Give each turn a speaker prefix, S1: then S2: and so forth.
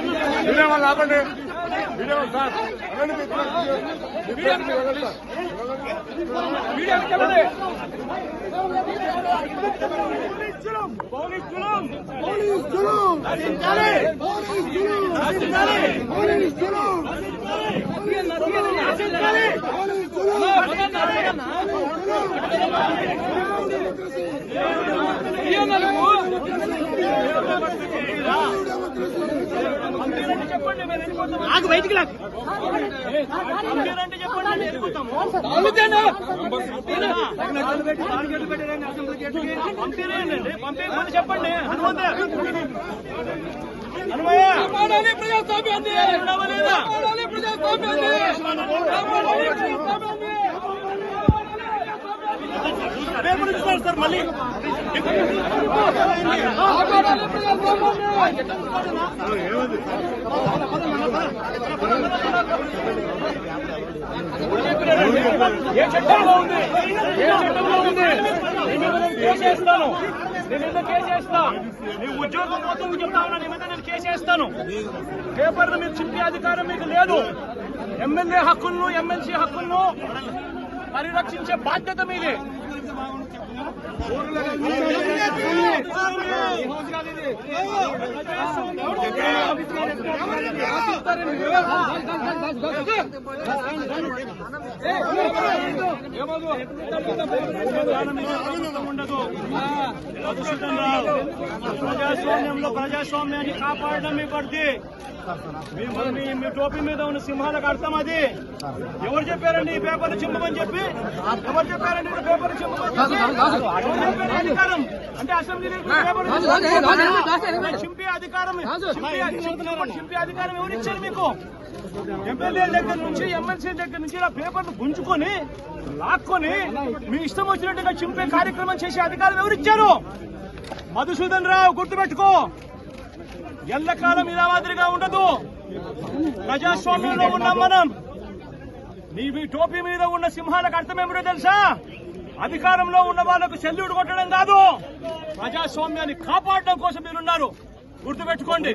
S1: Media వాళ్ళు ఆపండి. Media sir. వెళ్ళండి మీ ప్రెస్- మీ ప్రెస్ మీరు వెళ్ళండి సార్.
S2: నాకు బయటికి వెళ్ళిపోతాము. పంపిరేయండి పంపించమని చెప్పండి. హనుమంత హనుమయ్య. ఉండవలేదా? పేపర్ సార్ మళ్ళీ. ఏ చట్టంలో ఉంది ఏ చట్టంలో ఉంది నేను మీద నీ ఉద్యోగం మొత్తం చెప్తా ఉన్నా నీ మీద నేను కేసేస్తాను పేపర్లు మీరు చింపే అధికారం మీకు లేదు. ఎమ్మెల్యే హక్కులను ఎమ్మెల్సీ హక్కులను పరిరక్షించే బాధ్యత మీదే. ఉండదు ప్రజాస్వామ్యంలో ప్రజాస్వామ్యాన్ని కాపాడడం మీ పడితే మీ టోపీ మీద ఉన్న సింహాలకు అర్థం అది. ఎవరు చెప్పారండి ఈ పేపర్ చింపమని చెప్పి? ఎవరు చెప్పారండి పేపర్ చింపమని చెప్పి? అధికారం? అంటే అసెంబ్లీ చింపే అధికారం చింపే- అధికారం ఎవరు ఇచ్చారు మీకు? ఎమ్మెల్యే దగ్గర నుంచి ఎమ్మెల్సీ దగ్గర నుంచి ఇలా పేపర్లు గుంజుకొని లాక్కొని మీ ఇష్టం వచ్చినట్టుగా చింపే కార్యక్రమం చేసే అధికారం ఎవరు ఇచ్చారు? మధుసూదన్ రావు గుర్తుపెట్టుకో. ఎల్లకాలం ఇలా మాదిరిగా ఉండదు. ప్రజాస్వామ్యంలో ఉన్నాం మనం నీ మీ టోపీ మీద ఉన్న సింహాలకు అర్థమేమిటో తెలుసా? అధికారంలో ఉన్న వాళ్ళకు సెల్యూట్ కొట్టడం కాదు. ప్రజాస్వామ్యాన్ని కాపాడడం కోసం మీరున్నారు. గుర్తుపెట్టుకోండి.